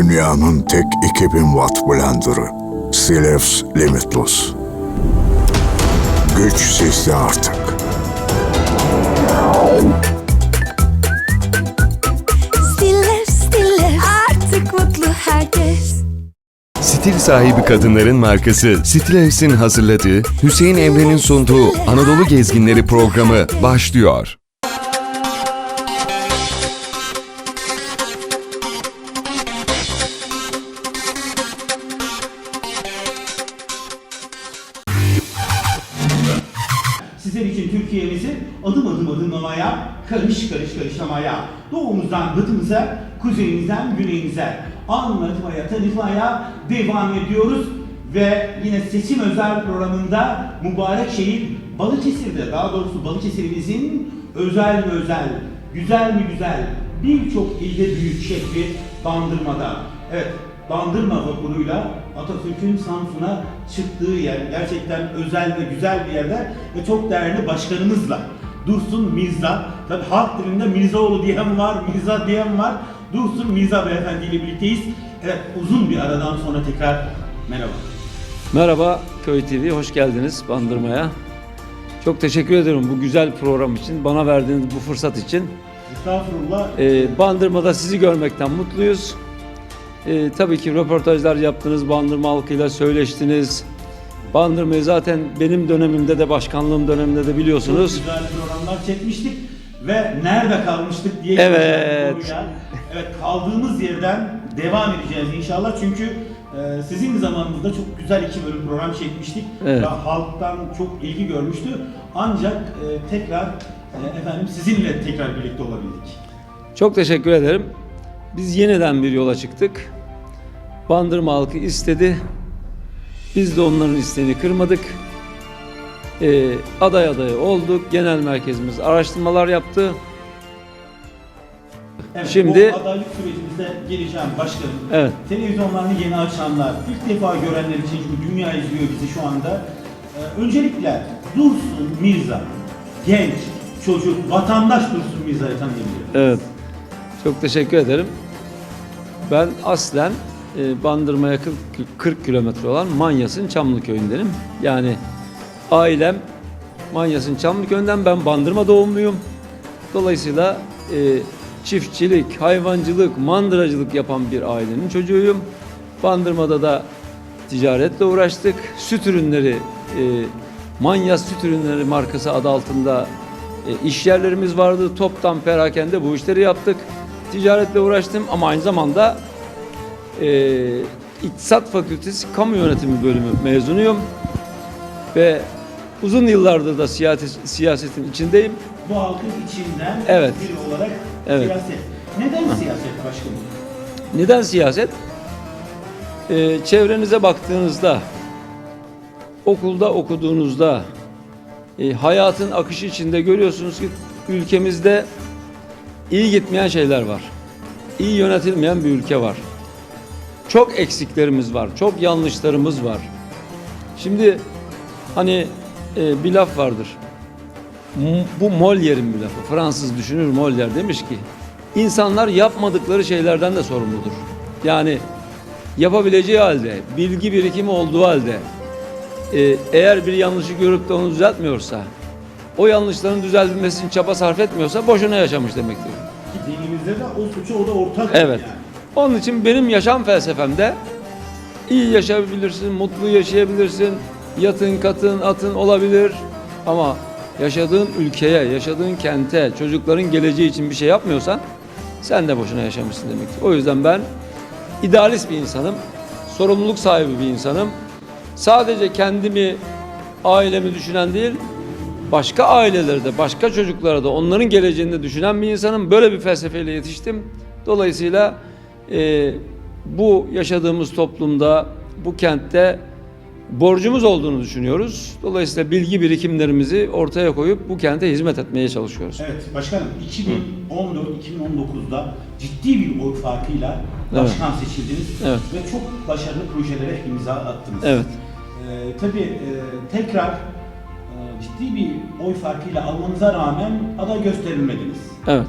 Dünyanın tek 2000 watt blenderı. Silefs Limitless. Güç sizde artık. Stiller, stiller artık mutlu herkes. Stil sahibi kadınların markası Stilevs'in hazırladığı Hüseyin Emre'nin sunduğu Anadolu Gezginleri programı başlıyor. İçin Türkiye'mizi adım adım adımlamaya, karış karış karışlamaya, doğumuzdan batımıza, kuzeyimizden güneyimize anlatmaya, tanıtmaya devam ediyoruz. Ve yine seçim özel programında mübarek şehir Balıkesir'de, daha doğrusu Balıkesir'imizin özel mi özel, güzel mi güzel, birçok ilde büyük şehri Bandırma'da. Evet, Bandırma vapuruyla Atatürk'ün Samsun'a çıktığı yer gerçekten özel ve güzel bir yerde ve çok değerli başkanımızla Dursun Mirza. Tabi halk dilinde Mirzaoğlu diyen var, Mirza diyen var. Dursun Mirza beyefendi ile birlikteyiz. Evet uzun bir aradan sonra tekrar merhaba. Merhaba Köy TV, hoş geldiniz Bandırma'ya. Çok teşekkür ederim bu güzel program için, bana verdiğiniz bu fırsat için. Estağfurullah. Ee, Bandırma'da sizi görmekten mutluyuz. Ee, tabii ki röportajlar yaptınız, Bandırma halkıyla söyleştiniz. Bandırma'yı zaten benim dönemimde de, başkanlığım döneminde de Çok biliyorsunuz. güzel programlar çekmiştik ve nerede kalmıştık diye Evet. Evet kaldığımız yerden devam edeceğiz inşallah çünkü e, sizin zamanınızda çok güzel iki bölüm program çekmiştik Evet. ve halktan çok ilgi görmüştü. Ancak e, tekrar e, efendim sizinle tekrar birlikte olabildik. Çok teşekkür ederim. Biz yeniden bir yola çıktık. Bandırma halkı istedi. Biz de onların isteğini kırmadık. Ee, aday adayı olduk. Genel merkezimiz araştırmalar yaptı. Evet, Şimdi- o adaylık sürecimizde geleceğim başkanım. Evet. Televizyonlarını yeni açanlar, ilk defa görenler için çünkü dünya izliyor bizi şu anda. Ee, öncelikle Dursun Mirza, genç, çocuk, vatandaş Dursun Mirza'yı tanıyabilir. Evet. Çok teşekkür ederim. Ben aslen e, Bandırma'ya 40, 40 kilometre olan Manyas'ın Çamlıköy'ündenim. Yani ailem Manyas'ın Çamlıköy'ünden ben Bandırma doğumluyum. Dolayısıyla e, çiftçilik, hayvancılık, mandıracılık yapan bir ailenin çocuğuyum. Bandırma'da da ticaretle uğraştık. Süt ürünleri, e, Manyas Süt Ürünleri markası adı altında e, iş yerlerimiz vardı. Toptan perakende bu işleri yaptık. Ticaretle uğraştım ama aynı zamanda e, İktisat Fakültesi Kamu Yönetimi bölümü mezunuyum. Ve uzun yıllardır da siyaset, siyasetin içindeyim. Bu halkın içinden Evet. biri olarak Evet. siyaset. Neden siyaset başkanım? Neden siyaset? Ee, çevrenize baktığınızda, okulda okuduğunuzda, e, hayatın akışı içinde görüyorsunuz ki ülkemizde iyi gitmeyen şeyler var. İyi yönetilmeyen bir ülke var. Çok eksiklerimiz var, çok yanlışlarımız var. Şimdi hani e, bir laf vardır. Bu Molière'in bir lafı. Fransız düşünür Molière demiş ki insanlar yapmadıkları şeylerden de sorumludur. Yani yapabileceği halde, bilgi birikimi olduğu halde e, eğer bir yanlışı görüp de onu düzeltmiyorsa, o yanlışların düzeltilmesi için çaba sarf etmiyorsa boşuna yaşamış demektir. Ki dinimizde de o suçu o da ortak. Evet. Yani. Onun için benim yaşam felsefemde iyi yaşayabilirsin, mutlu yaşayabilirsin, yatın, katın, atın olabilir ama yaşadığın ülkeye, yaşadığın kente, çocukların geleceği için bir şey yapmıyorsan sen de boşuna yaşamışsın demektir. O yüzden ben idealist bir insanım, sorumluluk sahibi bir insanım. Sadece kendimi, ailemi düşünen değil, başka ailelerde, de, başka çocuklara da onların geleceğini düşünen bir insanım. Böyle bir felsefeyle yetiştim. Dolayısıyla e, bu yaşadığımız toplumda, bu kentte borcumuz olduğunu düşünüyoruz. Dolayısıyla bilgi birikimlerimizi ortaya koyup bu kente hizmet etmeye çalışıyoruz. Evet başkanım 2014-2019'da ciddi bir oy farkıyla başkan seçildiniz Evet. ve çok başarılı projelere imza attınız. Evet. Ee, tabii e, tekrar ciddi bir oy farkıyla almanıza rağmen aday gösterilmediniz. Evet.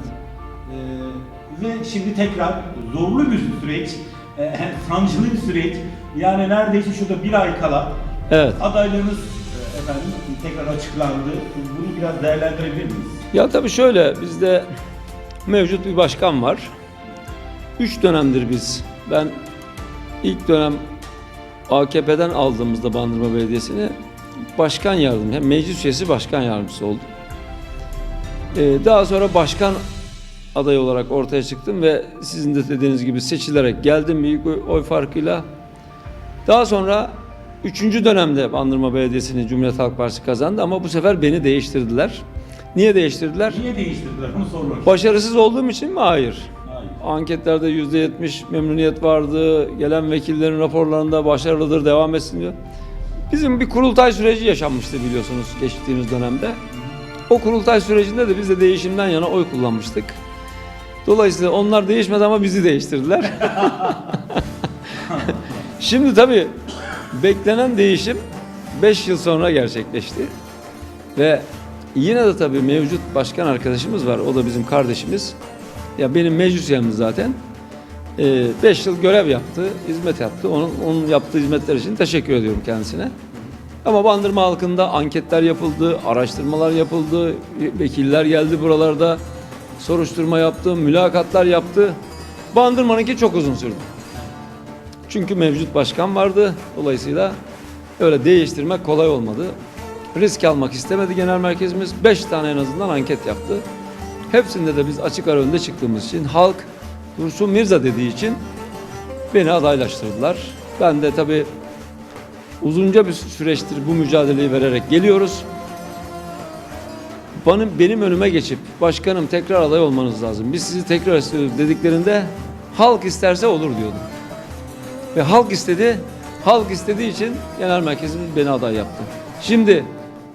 Ee, ve şimdi tekrar zorlu bir süreç e, sancılı bir süreç. Yani neredeyse şurada bir ay kala Evet. adaylarınız e, efendim tekrar açıklandı. Bunu biraz değerlendirebilir miyiz? Ya tabii şöyle bizde mevcut bir başkan var. Üç dönemdir biz. Ben ilk dönem AKP'den aldığımızda Bandırma Belediyesi'ni başkan yardımcısı, hem meclis üyesi başkan yardımcısı oldum. Ee, daha sonra başkan adayı olarak ortaya çıktım ve sizin de dediğiniz gibi seçilerek geldim büyük oy- farkıyla. Daha sonra üçüncü dönemde Bandırma Belediyesi'ni Cumhuriyet Halk Partisi kazandı ama bu sefer beni değiştirdiler. Niye değiştirdiler? Niye değiştirdiler? Bunu soruyoruz. Başarısız olduğum için mi? Hayır. Hayır. Anketlerde yüzde yetmiş memnuniyet vardı. Gelen vekillerin raporlarında başarılıdır, devam etsin diyor. Bizim bir kurultay süreci yaşanmıştı biliyorsunuz geçtiğimiz dönemde. O kurultay sürecinde de biz de değişimden yana oy kullanmıştık. Dolayısıyla onlar değişmedi ama bizi değiştirdiler. Şimdi tabii beklenen değişim 5 yıl sonra gerçekleşti. Ve yine de tabii mevcut başkan arkadaşımız var. O da bizim kardeşimiz. Ya benim meclis zaten. 5 yıl görev yaptı, hizmet yaptı. Onun, onun yaptığı hizmetler için teşekkür ediyorum kendisine. Ama Bandırma halkında anketler yapıldı, araştırmalar yapıldı, vekiller geldi buralarda, soruşturma yaptı, mülakatlar yaptı. Bandırma'nınki çok uzun sürdü. Çünkü mevcut başkan vardı. Dolayısıyla öyle değiştirmek kolay olmadı. Risk almak istemedi genel merkezimiz. Beş tane en azından anket yaptı. Hepsinde de biz açık ara önde çıktığımız için halk Dursun Mirza dediği için beni adaylaştırdılar. Ben de tabii uzunca bir süreçtir bu mücadeleyi vererek geliyoruz. Benim, benim önüme geçip başkanım tekrar aday olmanız lazım. Biz sizi tekrar istiyoruz dediklerinde halk isterse olur diyordum. Ve halk istedi. Halk istediği için genel merkezimiz beni aday yaptı. Şimdi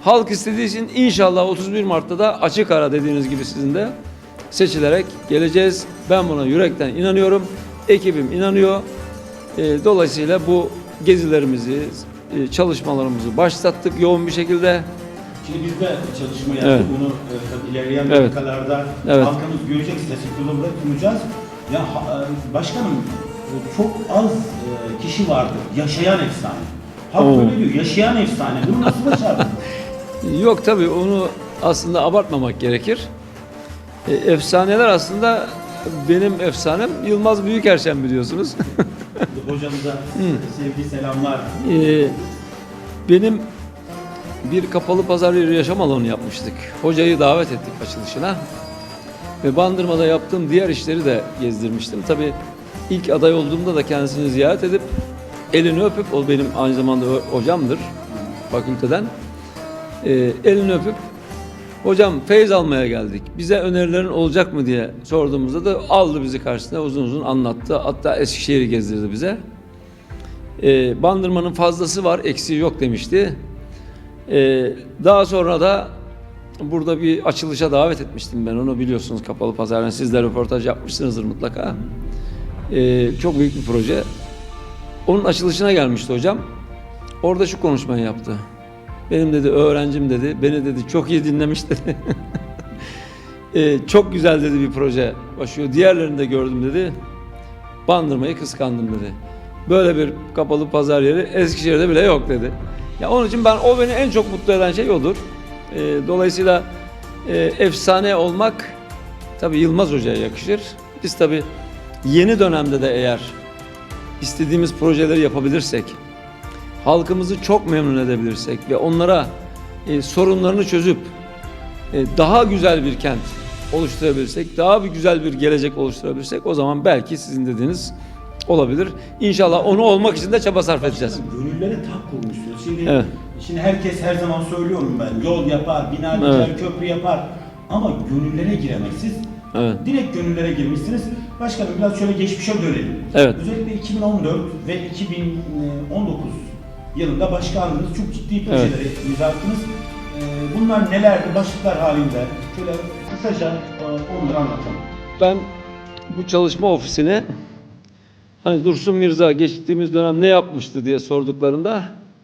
halk istediği için inşallah 31 Mart'ta da açık ara dediğiniz gibi sizin de seçilerek geleceğiz. Ben buna yürekten inanıyorum. Ekibim inanıyor. Ee, dolayısıyla bu gezilerimizi, e, çalışmalarımızı başlattık yoğun bir şekilde. Şimdi biz de çalışma yaptık. Evet. Bunu e, ilerleyen Evet. dakikalarda Evet. halkımız görecek. Teşekkürler sunacağız. Ya e, başkanım e, çok az kişi vardır. Yaşayan efsane. Halk Oo. böyle diyor. Yaşayan efsane. Bunu nasıl başardın? Yok tabii onu aslında abartmamak gerekir. E, efsaneler aslında benim efsanem Yılmaz Büyükerşen biliyorsunuz. Hocamıza sevgi selamlar. Ee, benim bir kapalı pazar yeri yaşam alanı yapmıştık. Hocayı davet ettik açılışına. Ve Bandırma'da yaptığım diğer işleri de gezdirmiştim. Tabii ilk aday olduğumda da kendisini ziyaret edip elini öpüp, o benim aynı zamanda hocamdır fakülteden. Ee, elini öpüp Hocam feyz almaya geldik. Bize önerilerin olacak mı diye sorduğumuzda da aldı bizi karşısına uzun uzun anlattı. Hatta Eskişehir'i gezdirdi bize. Ee, bandırmanın fazlası var, eksiği yok demişti. Ee, daha sonra da burada bir açılışa davet etmiştim ben onu biliyorsunuz kapalı pazardan. Siz de röportaj yapmışsınızdır mutlaka. Ee, çok büyük bir proje. Onun açılışına gelmişti hocam. Orada şu konuşmayı yaptı. Benim dedi öğrencim dedi, beni dedi çok iyi dinlemiş dedi. Ee, çok güzel dedi bir proje başlıyor. Diğerlerini de gördüm dedi. Bandırmayı kıskandım dedi. Böyle bir kapalı pazar yeri Eskişehir'de bile yok dedi. Ya onun için ben o beni en çok mutlu eden şey odur. Ee, dolayısıyla e, efsane olmak tabii Yılmaz Hoca'ya yakışır. Biz tabii yeni dönemde de eğer istediğimiz projeleri yapabilirsek, halkımızı çok memnun edebilirsek ve onlara e, sorunlarını çözüp e, daha güzel bir kent oluşturabilirsek, daha bir güzel bir gelecek oluşturabilirsek o zaman belki sizin dediğiniz olabilir. İnşallah onu olmak için de çaba sarf edeceğiz. Gönüllere tak kurmuşsunuz. Şimdi, Evet. şimdi herkes her zaman söylüyorum ben. Yol yapar, bina diker, Evet. köprü yapar. Ama gönüllere giremek siz Evet. direkt gönüllere girmişsiniz. Başkanım biraz şöyle geçmişe dönelim. Evet. Özellikle 2014 ve 2019 yılında başkanlığınız çok ciddi projeleri imza attınız. Ee, Bunlar nelerdi? Başlıklar halinde. Şöyle kısaca e, onları anlatalım. Ben bu çalışma ofisine hani Dursun Mirza geçtiğimiz dönem ne yapmıştı diye sorduklarında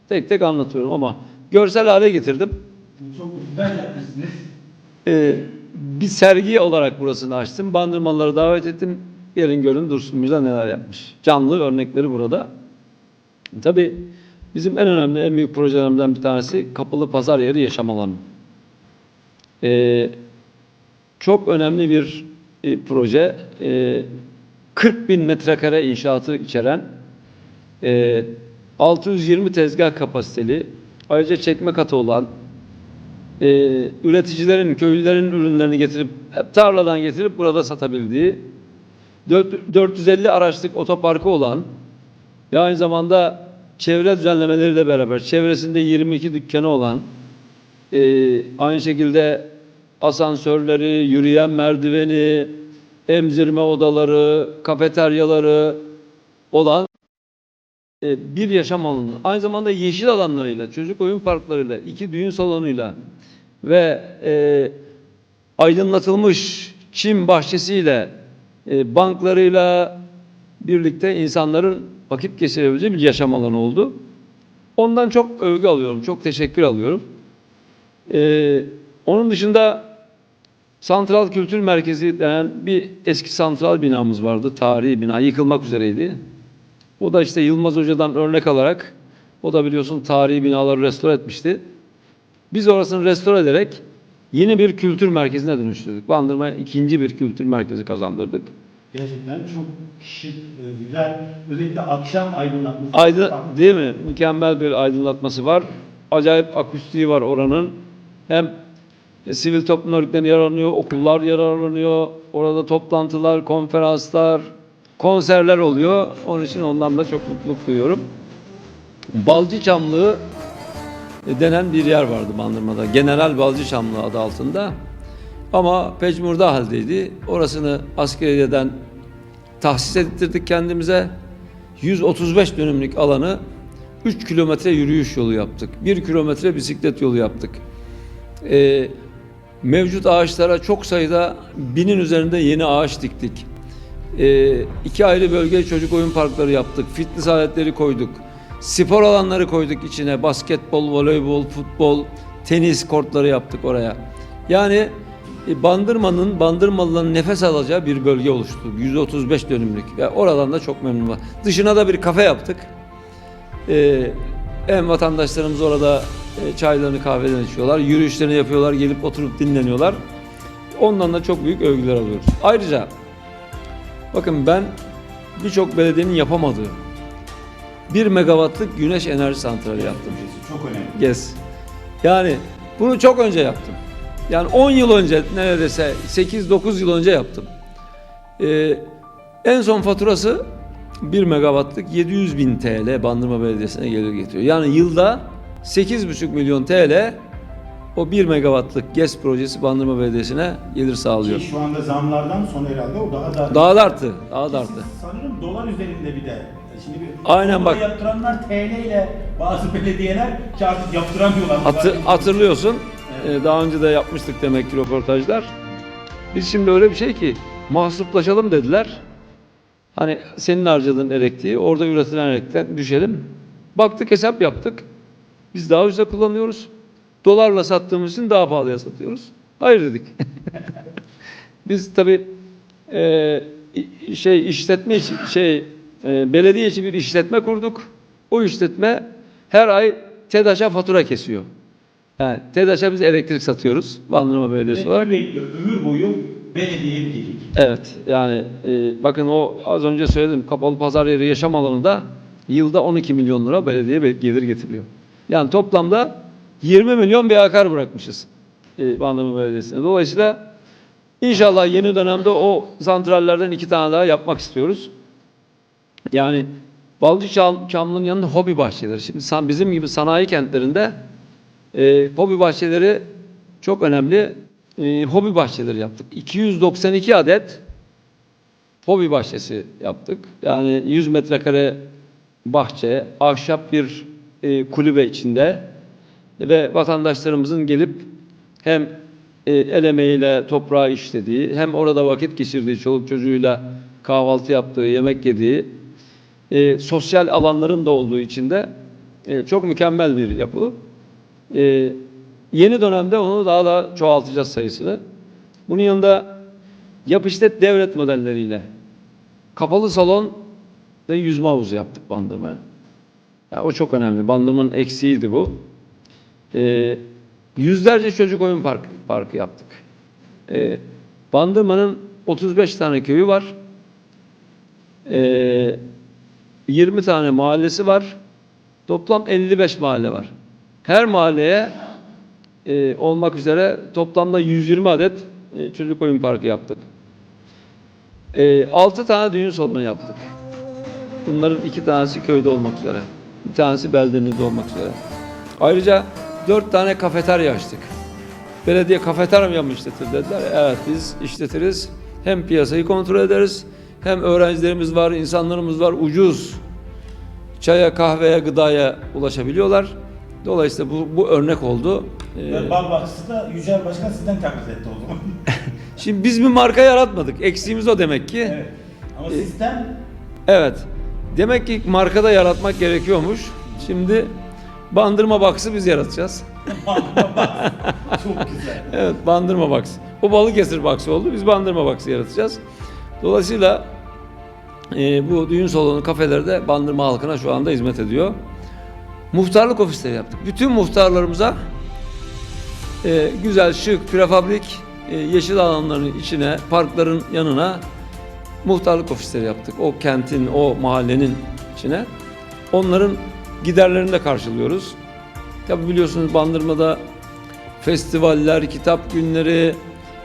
tek tek anlatıyorum ama görsel hale getirdim. Çok güzel yapmışsınız. Ee, bir sergi olarak burasını açtım. Bandırmalıları davet ettim. Gelin görün Dursun Müjde neler yapmış. Canlı örnekleri burada. Tabii bizim en önemli, en büyük projelerimizden bir tanesi Kapalı Pazar Yeri Yaşam Alanı. Ee, çok önemli bir e, proje. Ee, 40 bin metrekare inşaatı içeren e, 620 tezgah kapasiteli, ayrıca çekme katı olan, e, üreticilerin, köylülerin ürünlerini getirip, tarladan getirip burada satabildiği, dört- 450 araçlık otoparkı olan ve aynı zamanda çevre düzenlemeleriyle beraber çevresinde 22 dükkanı olan, e, aynı şekilde asansörleri, yürüyen merdiveni, emzirme odaları, kafeteryaları olan e, bir yaşam alanı. Aynı zamanda yeşil alanlarıyla, çocuk oyun parklarıyla, iki düğün salonuyla ve e, aydınlatılmış çim bahçesiyle, e, banklarıyla birlikte insanların vakit geçirebileceği bir yaşam alanı oldu. Ondan çok övgü alıyorum, çok teşekkür alıyorum. E, onun dışında Santral Kültür Merkezi denen bir eski santral binamız vardı. Tarihi bina yıkılmak üzereydi. O da işte Yılmaz Hoca'dan örnek alarak o da biliyorsun tarihi binaları restore etmişti. Biz orasını restore ederek yeni bir kültür merkezine dönüştürdük. Bandırma'ya ikinci bir kültür merkezi kazandırdık. Gerçekten çok şık, e, güzel. Özellikle akşam aydınlatması. Aydın, değil mi? Mükemmel bir aydınlatması var. Acayip akustiği var oranın. Hem e, sivil toplum örgütleri yararlanıyor, okullar yararlanıyor. Orada toplantılar, konferanslar, konserler oluyor. Onun için ondan da çok mutluluk duyuyorum. Balcı Çamlığı e, denen bir yer vardı Bandırma'da. General Balcı Çamlığı adı altında. Ama pecmurda haldeydi. Orasını askeriyeden tahsis ettirdik kendimize. 135 dönümlük alanı 3 kilometre yürüyüş yolu yaptık. 1 kilometre bisiklet yolu yaptık. Ee, mevcut ağaçlara çok sayıda binin üzerinde yeni ağaç diktik. Ee, iki ayrı bölge çocuk oyun parkları yaptık. Fitness aletleri koyduk. Spor alanları koyduk içine. Basketbol, voleybol, futbol, tenis kortları yaptık oraya. Yani Bandırma'nın, Bandırmalıların nefes alacağı bir bölge oluşturduk. 135 dönümlük. Ya oradan da çok memnunum. Dışına da bir kafe yaptık. Ee, hem vatandaşlarımız orada e, çaylarını kahvelerini içiyorlar, yürüyüşlerini yapıyorlar, gelip oturup dinleniyorlar. Ondan da çok büyük övgüler alıyoruz. Ayrıca bakın ben birçok belediyenin yapamadığı bir megawattlık güneş enerji santrali yaptım. Çok önemli. Yes. Yani bunu çok önce yaptım. Yani 10 yıl önce neredeyse 8-9 yıl önce yaptım. Ee, en son faturası 1 megawattlık 700 bin TL Bandırma Belediyesi'ne gelir getiriyor. Yani yılda 8,5 milyon TL o 1 megawattlık GES projesi Bandırma Belediyesi'ne gelir sağlıyor. Ki şu anda zamlardan sonra herhalde o daha da... Daha da arttı, daha da arttı. Sanırım dolar üzerinde bir de. Şimdi bir Aynen bak. yaptıranlar TL ile bazı belediyeler ki artık yaptıramıyorlar. Hatır, hatırlıyorsun. Ee, daha önce de yapmıştık demek ki röportajlar. Biz şimdi öyle bir şey ki mahsuplaşalım dediler. Hani senin harcadığın elektriği orada üretilen elektrikten düşelim. Baktık hesap yaptık. Biz daha ucuza kullanıyoruz. Dolarla sattığımız için daha pahalıya satıyoruz. Hayır dedik. Biz tabii e, şey işletme şey e, belediye için bir işletme kurduk. O işletme her ay TEDAŞ'a fatura kesiyor. Yani TEDAŞ'a biz elektrik satıyoruz. Bandırma Belediyesi olarak. Sürekli ömür boyu belediyeye gelik. Evet yani e, bakın o az önce söyledim kapalı pazar yeri yaşam alanında yılda 12 milyon lira belediye be- gelir getiriyor. Yani toplamda 20 milyon bir akar bırakmışız e, Bandırma Belediyesi'ne. Dolayısıyla inşallah yeni dönemde o santrallerden iki tane daha yapmak istiyoruz. Yani Balcı Çam, Çamlı'nın yanında hobi bahçeleri. Şimdi bizim gibi sanayi kentlerinde e, hobi bahçeleri çok önemli. E, hobi bahçeleri yaptık. 292 adet hobi bahçesi yaptık. Yani 100 metrekare bahçe, ahşap bir e, kulübe içinde ve vatandaşlarımızın gelip hem e, el emeğiyle toprağı işlediği, hem orada vakit geçirdiği, çoluk çocuğuyla kahvaltı yaptığı, yemek yediği, e, sosyal alanların da olduğu için de e, çok mükemmel bir yapı. E, yeni dönemde onu daha da çoğaltacağız sayısını. Bunun yanında yap işlet devlet modelleriyle kapalı salon ve yüzme havuzu yaptık Bandırma'ya. Ya o çok önemli. Bandırma'nın eksiğiydi bu. Ee, yüzlerce çocuk oyun parkı, parkı yaptık. Ee, Bandırma'nın 35 tane köyü var. Ee, 20 tane mahallesi var. Toplam 55 mahalle var. Her mahalleye e, olmak üzere toplamda 120 adet e, çocuk oyun parkı yaptık. E, 6 tane düğün salonu yaptık. Bunların iki tanesi köyde olmak üzere. Bir tanesi beldenizde olmak üzere. Ayrıca 4 tane kafeterya açtık. Belediye kafeterya mı işletir dediler. Evet biz işletiriz. Hem piyasayı kontrol ederiz. Hem öğrencilerimiz var, insanlarımız var. Ucuz çaya, kahveye, gıdaya ulaşabiliyorlar. Dolayısıyla bu, bu örnek oldu. Ee, Yani bal bahçesi de Yücel Başkan sizden taklit etti o zaman. şimdi biz bir marka yaratmadık. Eksiğimiz o demek ki. evet. Ama sistem Evet. Demek ki markada yaratmak gerekiyormuş. Şimdi Bandırma Box'ı biz yaratacağız. çok güzel. Evet, Bandırma Box. O Balıkesir Box oldu. Biz Bandırma Box'ı yaratacağız. Dolayısıyla e, bu düğün salonu kafeleri de Bandırma halkına şu anda hizmet ediyor. Muhtarlık ofisleri yaptık. Bütün muhtarlarımıza e, güzel, şık, prefabrik e, yeşil alanların içine, parkların yanına muhtarlık ofisleri yaptık. O kentin, o mahallenin içine. Onların giderlerini de karşılıyoruz. Tabi biliyorsunuz Bandırma'da festivaller, kitap günleri,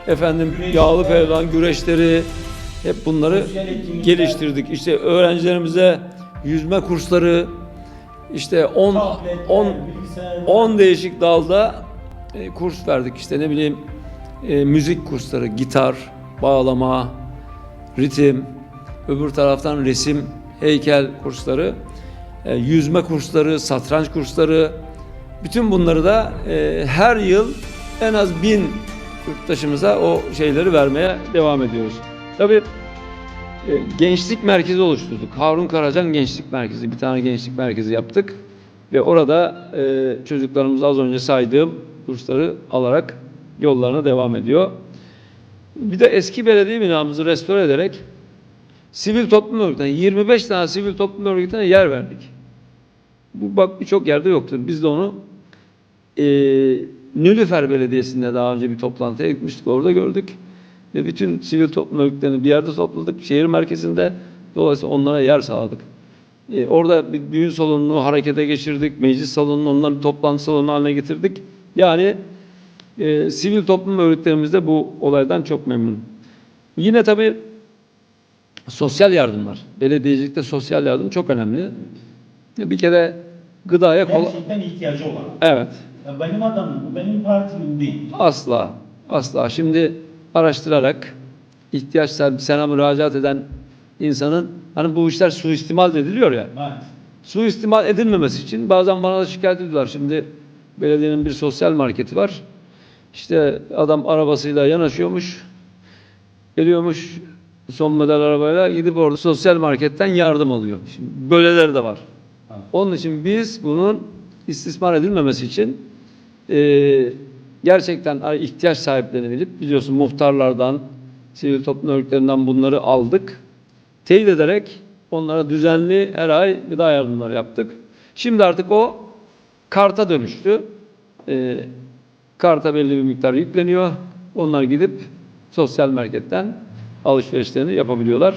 efendim Güreşler. yağlı falan güreşleri hep bunları geliştirdik. İşte öğrencilerimize yüzme kursları işte 10 tabletler, 10 bilgisayarlar. 10 değişik dalda e, kurs verdik. İşte ne bileyim e, müzik kursları, gitar, bağlama, ritim, öbür taraftan resim, heykel kursları, e, yüzme kursları, satranç kursları. Bütün bunları da e, her yıl en az bin yurttaşımıza o şeyleri vermeye devam ediyoruz. Tabii gençlik merkezi oluşturduk. Harun Karacan Gençlik Merkezi. Bir tane gençlik merkezi yaptık. Ve orada e, çocuklarımız az önce saydığım kursları alarak yollarına devam ediyor. Bir de eski belediye binamızı restore ederek sivil toplum örgütlerine 25 tane sivil toplum örgütüne yer verdik. Bu bak birçok yerde yoktur. Biz de onu e, Nülüfer Belediyesi'nde daha önce bir toplantıya gitmiştik. Orada gördük. Ve bütün sivil toplum örgütlerini bir yerde topladık. Şehir merkezinde. Dolayısıyla onlara yer sağladık. E, orada bir düğün salonunu harekete geçirdik. Meclis salonunu onların toplantı salonu haline getirdik. Yani e, sivil toplum örgütlerimiz de bu olaydan çok memnun. Yine tabii sosyal yardımlar. Belediyecilikte sosyal yardım çok önemli. Bir kere gıdaya kola... Gerçekten ihtiyacı olan. Evet. Ya benim adamım, benim partimin değil. Asla. Asla. Şimdi araştırarak ihtiyaç sana müracaat eden insanın hani bu işler suistimal ediliyor ya. Evet. Suistimal edilmemesi için bazen bana da şikayet ediyorlar. Şimdi belediyenin bir sosyal marketi var. İşte adam arabasıyla yanaşıyormuş. Geliyormuş son model arabayla gidip orada sosyal marketten yardım alıyor. Şimdi böyleleri de var. Onun için biz bunun istismar edilmemesi için eee, gerçekten ihtiyaç sahiplerini bilip biliyorsun muhtarlardan, sivil toplum örgütlerinden bunları aldık. Teyit ederek onlara düzenli her ay gıda yardımları yaptık. Şimdi artık o karta dönüştü. Eee, karta belli bir miktar yükleniyor. Onlar gidip sosyal marketten alışverişlerini yapabiliyorlar.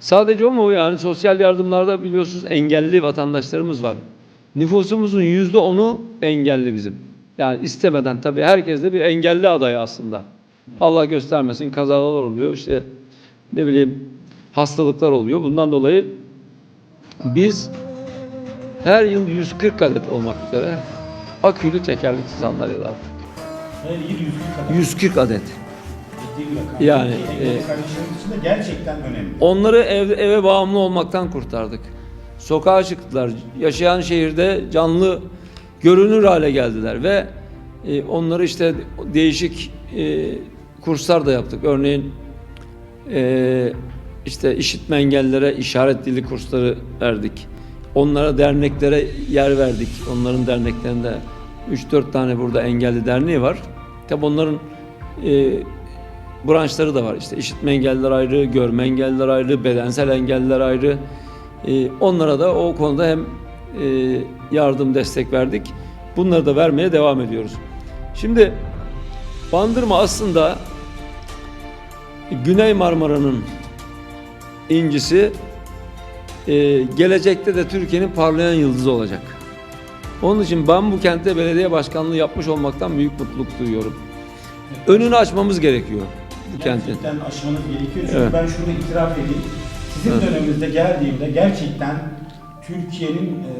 Sadece o mu yani sosyal yardımlarda biliyorsunuz engelli vatandaşlarımız var. Nüfusumuzun yüzde onu engelli bizim. Yani istemeden tabii herkes de bir engelli adayı aslında. Allah göstermesin kazalar oluyor işte ne bileyim hastalıklar oluyor. Bundan dolayı biz her yıl 140 adet olmak üzere akülü tekerlekli sandalyeler aldık. Her yıl 100 bin kadar. 140 adet. Ciddi bir rakam. Yani, e, kardeşlerimiz için de gerçekten önemli. Onları ev, eve bağımlı olmaktan kurtardık. Sokağa çıktılar. Yaşayan şehirde canlı görünür hale geldiler ve e, onları işte değişik e, kurslar da yaptık. Örneğin e, işte işitme engellilere işaret dili kursları verdik. Onlara derneklere yer verdik. Onların derneklerinde 3-4 tane burada engelli derneği var. Tabi onların e, branşları da var. İşte işitme engelliler ayrı, görme engelliler ayrı, bedensel engelliler ayrı. E, onlara da o konuda hem yardım, destek verdik. Bunları da vermeye devam ediyoruz. Şimdi Bandırma aslında Güney Marmara'nın incisi e, gelecekte de Türkiye'nin parlayan yıldızı olacak. Onun için ben bu kentte belediye başkanlığı yapmış olmaktan büyük mutluluk duyuyorum. Önünü açmamız gerekiyor bu kentin. Gerçekten aşmanız gerekiyor. Çünkü Evet. ben şunu itiraf edeyim. Sizin döneminizde geldiğimde gerçekten Türkiye'nin e,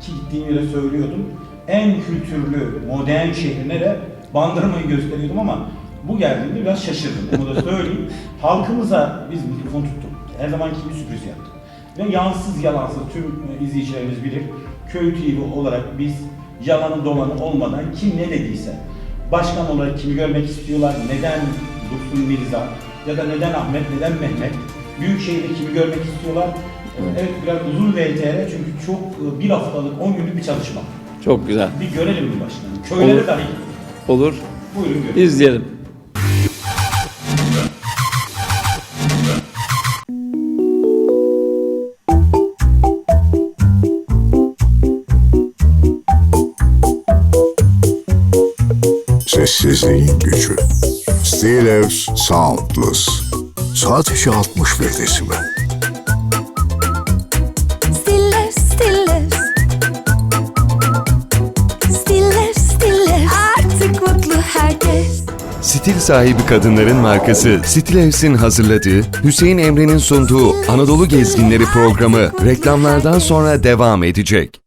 ki gittiğim yere söylüyordum. En kültürlü, modern şehrine de Bandırma'yı gösteriyordum ama bu geldiğimde biraz şaşırdım. Onu da söyleyeyim. Halkımıza biz mikrofon tuttuk. Her zamanki gibi sürpriz yaptık. Ve yansız yalansız tüm e, izleyicilerimiz bilir. Köy TV olarak biz yalanı dolanı olmadan kim ne dediyse başkan olarak kimi görmek istiyorlar, neden Dursun Mirza ya da neden Ahmet, neden Mehmet, Büyükşehir'de kimi görmek istiyorlar. Evet biraz uzun VTR çünkü çok e, bir haftalık, 10 günlük bir çalışma. Çok güzel. Bir görelim bir başkanım. Köyleri Olur. dahi. Olur. Buyurun görelim. İzleyelim. Sessizliğin gücü. Steelers Soundless. Sadece 61 desibel. Stil sahibi kadınların markası Stilevs'in hazırladığı Hüseyin Emre'nin sunduğu Anadolu Gezginleri programı reklamlardan sonra devam edecek.